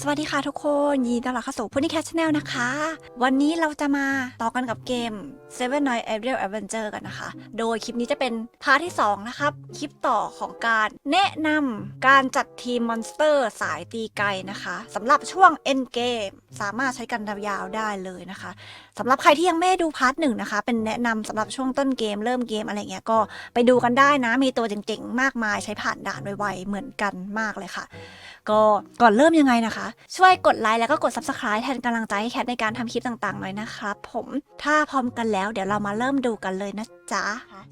สวัสดีค่ะทุกคนยินดีต้อนรับเข้าสู่พูนิแคชแนลนะคะ วันนี้เราจะมาต่อกันกับเกม Seven Night Aerial Adventure กันนะคะ โดยคลิปนี้จะเป็นพาร์ทที่ 2 นะครับ คลิปต่อของการแนะนำการจัดทีมมอนสเตอร์สายตีไกลนะคะสำหรับช่วง End Game สามารถใช้กันยาวๆได้เลยนะคะ สำหรับใครที่ยังไม่ดูพาร์ทหนึ่งนะคะ เป็นแนะนำสำหรับช่วงต้นเกมเริ่มเกมอะไรเงี้ยก็ไปดูกันได้นะ มีตัวเจ๋งๆ มากมายใช้ผ่านด่านไวๆเหมือนกันมากเลยค่ะ ก็ก่อนเริ่มยังไงนะคะ ช่วยกดไลค์แล้วก็กด Subscribe แทนกำลังใจให้แคทในการทำคลิปต่างๆหน่อยนะครับผมถ้าพร้อมกันแล้วเดี๋ยวเรามาเริ่มดูกันเลยนะจ๊ะ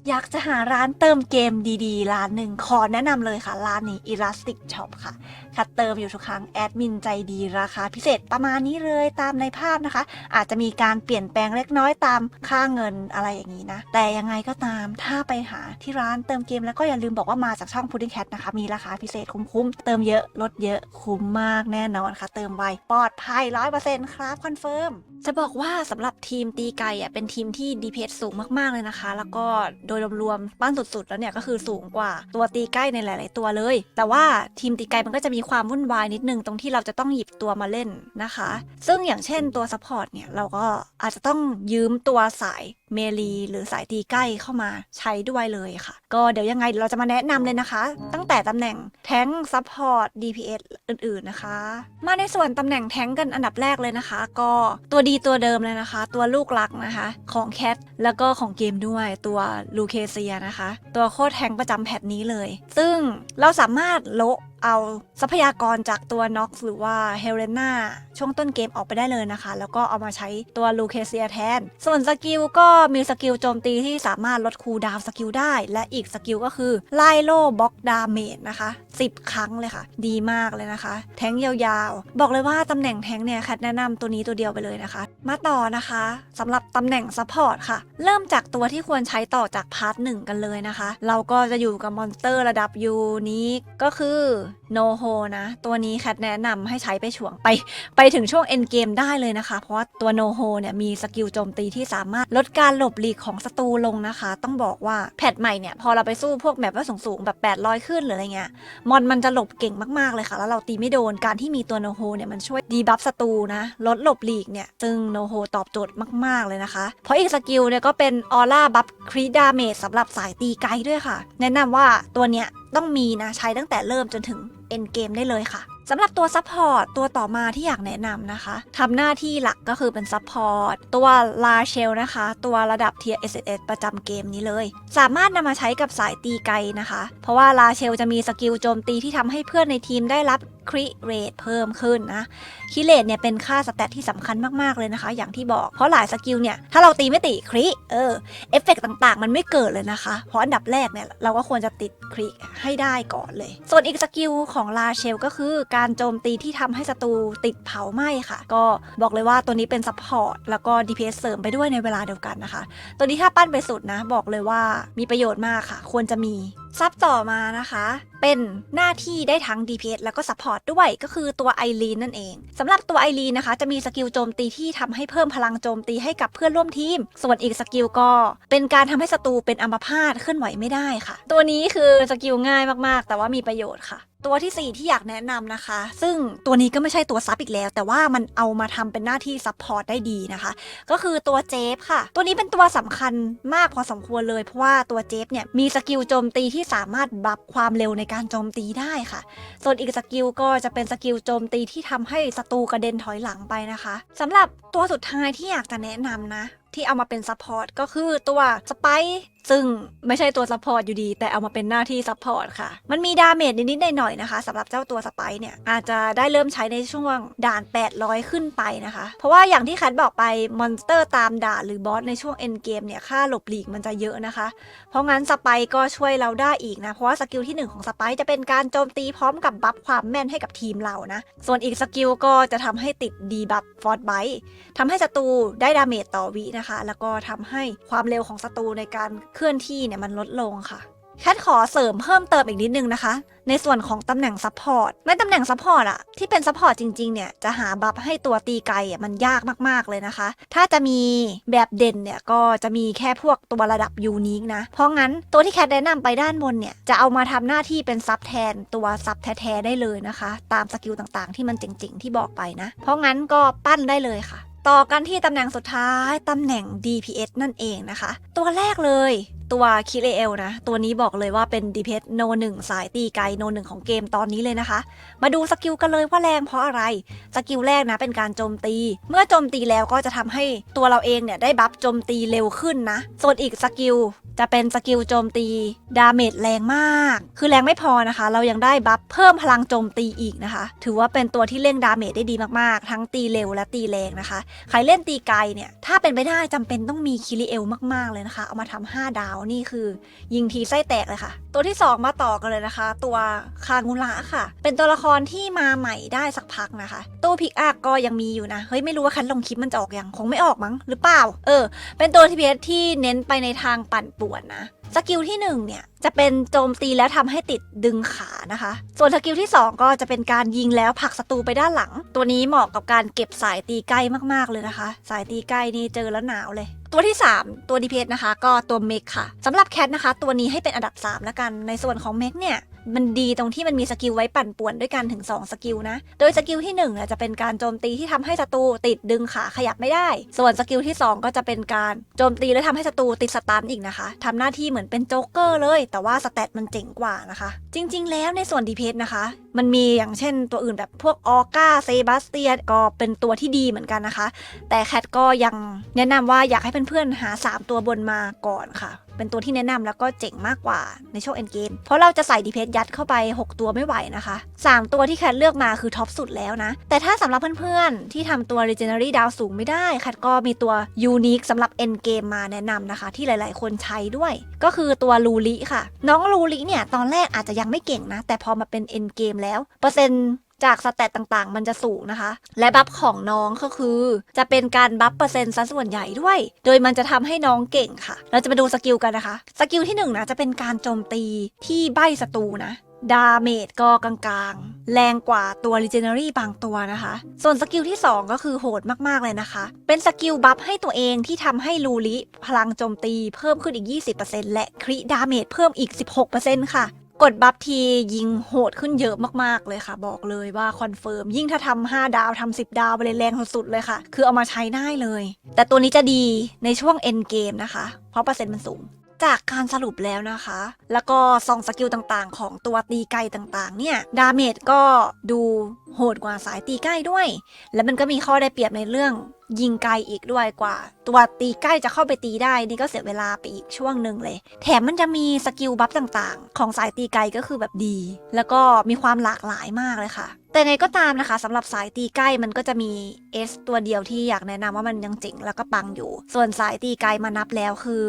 อยากจะหาร้านเติมเกมดีๆ ร้านหนึ่งขอแนะนำเลยค่ะ ร้านนี้ Elastic Shop ค่ะแคทเติมอยู่ทุกครั้งแอดมินใจดีราคาพิเศษประมาณนี้เลยตามในภาพนะคะ อาจจะมีการเปลี่ยนี่ยนแปลงเล็กน้อยตามค่าเงินอะไรอย่างนี้นะ แต่ยังไงก็ตามถ้าไปหาที่ร้านเติมเกมแล้วก็อย่าลืมบอกว่ามาจากช่อง Pudding Cat นะคะ มีราคาพิเศษคุ้มๆ เติมเยอะลดเยอะคุ้มมากแน่นอนค่ะ เติมไวปลอดภัยร้อยเปอร์เซ็นต์ครับคอนเฟิร์มจะบอกว่าสำหรับทีมตีไก่อะเป็นทีมที่ DPS สูงมากๆเลยนะคะ แล้วก็โดยรวมๆบ้านสุดๆ แล้วเนี่ยก็คือสูงกว่าตัวตีใกล้ในหลาย ๆ ตัวเลย แต่ว่าทีมตีไก่มันก็จะมีความวุ่นวายนิดนึงตรงที่เราจะต้องหยิบตัวมาเล่นนะคะ ซึ่งอย่างเช่นตัวซัพพอร์ตเนี่ยเราก็อาจจะต้องยืมตัวสายเมลีหรือสายตีใกล้เข้ามาใช้ด้วยเลยค่ะ ก็เดี๋ยวยังไงเราจะมาแนะนำเลยนะคะ ตั้งแต่ตำแหน่งแท้งซัพพอร์ต DPS อื่นๆนะคะ มาในส่วนตำแหน่งแท้งกันอันดับแรกเลยนะคะ ก็ตัวดีตัวเดิมเลยนะคะ ตัวลูกรักนะคะ ของแคทแล้วก็ของเกมด้วยตัวลูเคเซียนะคะ ตัวโคตรแท้งประจำแพทนี้เลย ซึ่งเราสามารถโละเอาทรัพยากรจากตัวน็อกหรือว่าเฮเลนาช่วงต้นเกมออกไปได้เลยนะคะ แล้วก็เอามาใช้ตัวลูเคเซียแทน ส่วนสกิลก็มีสกิลโจมตีที่สามารถลดคูลดาวน์สกิลได้ และอีกสกิลก็คือ ไล่โล่บล็อกดาเมจนะคะ 10 ครั้งเลยค่ะ ดีมากเลยนะคะ แทงยาวๆ บอกเลยว่าตำแหน่งแทงเนี่ยแคทแนะนำตัวนี้ตัวเดียวไปเลยนะคะ มาต่อนะคะสำหรับตำแหน่งซัพพอร์ตค่ะ เริ่มจากตัวที่ควรใช้ต่อจากพาร์ทหนึ่งกันเลยนะคะ เราก็จะอยู่กับมอนสเตอร์ระดับยูนิคก็คือโนโฮนะ ตัวนี้แคทแนะนำให้ใช้ไปช่วงไป ไปถึงช่วงเอ็นเกมได้เลยนะคะ เพราะว่าตัวโนโฮเนี่ยมีสกิลโจมตีที่สามารถลดการหลบหลีกของศัตรูลงนะคะ ต้องบอกว่าแพทใหม่เนี่ยพอเราไปสู้พวกแมปว่าสูงๆแบบ800ขึ้นหรืออะไรเงี้ยมอนมันจะหลบเก่งมากๆเลยค่ะ แล้วเราตีไม่โดนการที่มีตัวโนโฮเนี่ยมันช่วยดีบัฟศัตรูนะลดหลบหลีกเนี่ยซึ่งโนโฮตอบโจทย์มากๆเลยนะคะ เพราะอีกสกิลเนี่ยก็เป็นออร่าบัฟครีดาเมจสำหรับสายตีไกลด้วยค่ะ แนะนำว่าตัวเนี้ยต้องมีนะใช้ตั้งแต่เริ่มจนถึงเอ็นเกมได้เลยค่ะ สำหรับตัวซัพพอร์ตตัวต่อมาที่อยากแนะนำนะคะทำหน้าที่หลักก็คือเป็นซัพพอร์ตตัวลาเชลนะคะ ตัวระดับเทียร์ SS ประจำเกมนี้เลย สามารถนำมาใช้กับสายตีไกลนะคะ เพราะว่าลาเชลจะมีสกิลโจมตีที่ทำให้เพื่อนในทีมได้รับคริเรทเพิ่มขึ้นนะคริเรทเนี่ยเป็นค่าสแตทที่สำคัญมาก ๆ เลยนะคะ อย่างที่บอกเพราะหลายสกิลเนี่ย ถ้าเราตีไม่ติคริเออเอฟเฟกต่างๆ มันไม่เกิดเลยนะคะ เพราะอันดับแรกเนี่ย เราก็ควรจะติดคริให้ได้ก่อนเลย ส่วนอีกสกิลของลาเชลก็คือการโจมตีที่ทำให้ศัตรูติดเผาไหม้ค่ะ ก็บอกเลยว่าตัวนี้เป็นซัพพอร์ตแล้วก็ DPS เสริมไปด้วยในเวลาเดียวกันนะคะ ตัวนี้ถ้าปั้นไปสุดนะ บอกเลยว่ามีประโยชน์มากค่ะ ควรจะมีซับต่อมานะคะ เป็นหน้าที่ได้ทั้ง DPS แล้วก็ Support ด้วยก็คือตัวไอรีนนั่นเองสำหรับตัวไอรีนนะคะ จะมีสกิลโจมตีที่ทำให้เพิ่มพลังโจมตีให้กับเพื่อนร่วมทีม ส่วนอีกสกิลก็เป็นการทำให้ศัตรูเป็นอัมพาตเคลื่อนไหวไม่ได้ค่ะ ตัวนี้คือสกิลง่ายมากๆ แต่ว่ามีประโยชน์ค่ะ ตัวที่ 4 ที่อยากแนะนำนะคะ ซึ่งตัวนี้ก็ไม่ใช่ตัวซับอีกแล้ว แต่ว่ามันเอามาทำเป็นหน้าที่ซัพพอร์ตได้ดีนะคะ ก็คือตัวเจฟค่ะ ตัวนี้เป็นตัวสำคัญมากพอสมควรเลย เพราะว่าตัวเจฟเนี่ยมีสกิลโจมตีที่สามารถบัฟความเร็วในการโจมตีได้ค่ะ ส่วนอีกสกิลก็จะเป็นสกิลโจมตีที่ทำให้ศัตรูกระเด็นถอยหลังไปนะคะสำหรับตัวสุดท้ายที่อยากจะแนะนำนะที่เอามาเป็นซัพพอร์ตก็คือตัวสไป ซึ่งไม่ใช่ตัวซัพพอร์ตอยู่ดี แต่เอามาเป็นหน้าที่ซัพพอร์ตค่ะ มันมีดาเมจนิดๆหน่อยๆนะคะสำหรับเจ้าตัวสไปเนี่ยอาจจะได้เริ่มใช้ในช่วงด่าน 800 ขึ้นไปนะคะ เพราะว่าอย่างที่แคทบอกไปมอนสเตอร์ตามด่านหรือบอสในช่วงเอ็นเกมเนี่ยค่าหลบหลีกมันจะเยอะนะคะ เพราะงั้นสไปก็ช่วยเราได้อีกนะ เพราะว่าสกิลที่ 1 ของสไปจะเป็นการโจมตีพร้อมกับบัฟความแม่นให้กับทีมเรานะ ส่วนอีกสกิลก็จะทำให้ติดดีบัฟฟอร์ดไบทำให้ศัตรูได้ดาเมจต่อวินะคะ แล้วก็ทำให้ความเร็วของศัตรูในการเคลื่อนที่เนี่ยมันลดลงค่ะแคทขอเสริมเพิ่มเติมอีกนิดนึงนะคะ ในส่วนของตำแหน่งซัพพอร์ตในตำแหน่งซัพพอร์ตอะที่เป็นซัพพอร์ตจริงๆเนี่ยจะหาบัฟให้ตัวตีไกลอะมันยากมากๆเลยนะคะ ถ้าจะมีแบบเด่นเนี่ยก็จะมีแค่พวกตัวระดับยูนิคนะ เพราะงั้นตัวที่แคทแนะนำไปด้านบนเนี่ยจะเอามาทำหน้าที่เป็นซับแทนตัวซับแท้ๆได้เลยนะคะ ตามสกิลต่างๆ ที่มันเจ๋งๆที่บอกไปนะ เพราะงั้นก็ปั้นได้เลยค่ะ ต่อกันที่ตำแหน่งสุดท้ายตำแหน่ง DPS นั่นเองนะคะ ตัวแรกเลย ตัวคิเลเอลนะ ตัวนี้บอกเลยว่าเป็น DPS โนหนึ่งสายตีไกลโนหนึ่งของเกมตอนนี้เลยนะคะ มาดูสกิลกันเลยว่าแรงเพราะอะไร สกิลแรกนะเป็นการโจมตี เมื่อโจมตีแล้วก็จะทำให้ตัวเราเองเนี่ยได้บัฟโจมตีเร็วขึ้นนะ ส่วนอีกสกิลจะเป็นสกิลโจมตีดาเมจแรงมาก คือแรงไม่พอนะคะ เรายังได้บัฟเพิ่มพลังโจมตีอีกนะคะ ถือว่าเป็นตัวที่เร่งดาเมจได้ดีมากๆ ทั้งตีเร็วและตีแรงนะคะ ใครเล่นตีไกลเนี่ย ถ้าเป็นไปได้จำเป็นต้องมีคิริเอลมากๆเลยนะคะ เอามาทำ5ดาวนี่คือ ยิงทีไส้แตกเลยค่ะ ตัวที่ 2 มาต่อกันเลยนะคะ ตัวคางูระค่ะ เป็นตัวละครที่มาใหม่ได้สักพักนะคะตู้พิกอักก็ยังมีอยู่นะ เฮ้ย ไม่รู้ว่าคันลงคลิปมันจะออกยังคงไม่ออกมั้งหรือเปล่า เออ เป็นตัวทีเพีที่เน้นไปในทางปั่นป่วนนะสกิลที่1เนี่ยจะเป็นโจมตีแล้วทำให้ติดดึงขานะคะ ส่วนสกิลที่ 2 ก็จะเป็นการยิงแล้วผลักศัตรูไปด้านหลัง ตัวนี้เหมาะกับการเก็บสายตีใกล้มากๆเลยนะคะ สายตีใกล้นี่เจอแล้วหนาวเลย ตัวที่ 3 ตัว DPS นะคะ ก็ตัวเมกค่ะสำหรับแคทนะคะ ตัวนี้ให้เป็นอันดับ 3 แล้วกัน ในส่วนของเมกเนี่ยมันดีตรงที่มันมีสกิลไว้ปั่นป่วนด้วยกันถึง 2 สกิลนะ โดยสกิลที่1เนี่ยจะเป็นการโจมตีที่ทำให้ศัตรูติดดึงขาขยับไม่ได้ ส่วนสกิลที่ 2 ก็จะเป็นการโจมตีและทำให้ศัตรูติดสตันอีกนะคะทำหน้าที่เหมือนเป็นโจ๊กเกอร์เลย แต่ว่าสเตตมันเจ๋งกว่านะคะ จริง ๆ แล้วในส่วนดีเพสนะคะ มันมีอย่างเช่นตัวอื่นแบบพวกออก้าเซบาสเตียนก็เป็นตัวที่ดีเหมือนกันนะคะ แต่แคทก็ยังแนะนำว่าอยากให้เพื่อนๆหา 3 ตัวบนมาก่อนค่ะ เป็นตัวที่แนะนำแล้วก็เจ๋งมากกว่าในช่วงเอ็นเกมเพราะเราจะใส่ดีเพสยัดเข้าไป 6 ตัวไม่ไหวนะคะ 3 ตัวที่แคทเลือกมาคือท็อปสุดแล้วนะ แต่ถ้าสำหรับเพื่อนๆ ที่ทำตัว Legendary ดาวสูงไม่ได้แคทก็มีตัวยูนิคสำหรับเอ็นเกมมาแนะนำนะคะ ที่หลายๆ คนใช้ด้วย ก็คือตัวลูลิค่ะ น้องลูลิเนี่ยตอนแรกอาจจะยังไม่เก่งนะ แต่พอมาเป็นเอ็นเกมแล้ว เปอร์เซ็นต์จากสแตตต่างๆ มันจะสูงนะคะ และบัฟของน้องก็คือ จะเป็นการบัฟเปอร์เซ็นต์ซะส่วนใหญ่ด้วย โดยมันจะทำให้น้องเก่งค่ะ เราจะมาดูสกิลกันนะคะ สกิลที่1นงนะจะเป็นการโจมตีที่ใบศัตรูนะดาเมจก็กลางๆ แรงกว่าตัว Legendary บางตัวนะคะ ส่วนสกิลที่ 2 ก็คือโหดมากๆเลยนะคะ เป็นสกิลบัฟให้ตัวเองที่ทำให้ลูลิพลังโจมตีเพิ่มขึ้นอีก 20%และคริดาเมจเพิ่มอีก 16%ค่ะ กดบัฟทียิงโหดขึ้นเยอะมากๆเลยค่ะ บอกเลยว่าคอนเฟิร์มยิ่งถ้าทำ5ดาวทำ10ดาวไปเลยแรงสุดๆเลยค่ะ คือเอามาใช้ได้เลย แต่ตัวนี้จะดีในช่วงเอ็นเกมนะคะ เพราะเปอร์เซ็นต์มันสูง จากการสรุปแล้วนะคะ แล้วก็สองสกิลต่างๆ ของตัวตีไกลต่างๆ เนี่ย ดาเมจก็ดูโหดกว่าสายตีใกล้ด้วย แล้วมันก็มีข้อได้เปรียบในเรื่องยิงไกลอีกด้วยกว่า ตัวตีใกล้จะเข้าไปตีได้นี่ก็เสียเวลาไปอีกช่วงหนึ่งเลย แถมมันจะมีสกิลบัฟต่างๆ ของสายตีไกลก็คือแบบดี แล้วก็มีความหลากหลายมากเลยค่ะ แต่ไงก็ตามนะคะสำหรับสายตีใกล้มันก็จะมี S ตัวเดียวที่อยากแนะนำว่ามันยังเจ๋งแล้วก็ปังอยู่ ส่วนสายตีไกลมานับแล้วคือ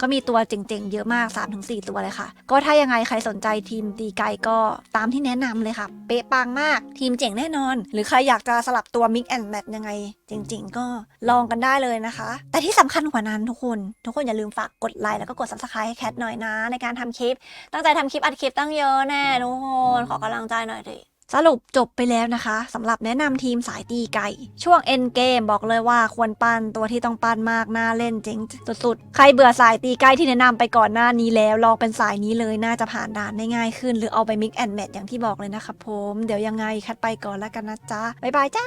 ก็มีตัวเจ๋งๆ เยอะมาก 3-4 ตัวเลยค่ะ ก็ถ้ายังไงใครสนใจทีมตีไกลก็ตามที่แนะนำเลยค่ะ เป๊ะปังมากทีมเจ๋งแน่นอน หรือใครอยากจะสลับตัว Mix and Match ยังไงจริง ๆ ก็ลองกันได้เลยนะคะ แต่ที่สำคัญกว่านั้นทุกคน ทุกคนอย่าลืมฝากกดไลค์แล้วก็กด subscribe ให้แคทหน่อยนะ ในการทำคลิป ตั้งใจทำคลิปอัดคลิปตั้งเยอะแน่ทุกคนขอกำลังใจหน่อยดิ สรุปจบไปแล้วนะคะสำหรับแนะนำทีมสายตีไก่ ช่วงเอ็นเกมบอกเลยว่าควรปั้นตัวที่ต้องปั้นมากน่าเล่นเจ๋งสุดๆ ใครเบื่อสายตีไก่ที่แนะนำไปก่อนหน้านี้แล้วลองเป็นสายนี้เลยน่าจะผ่านด่านได้ง่ายขึ้น หรือเอาไปมิกแอนแมทอย่างที่บอกเลยนะครับผม เดี๋ยวยังไงคัดไปก่อนแล้วกันนะจ๊ะ บ๊ายบายจ้า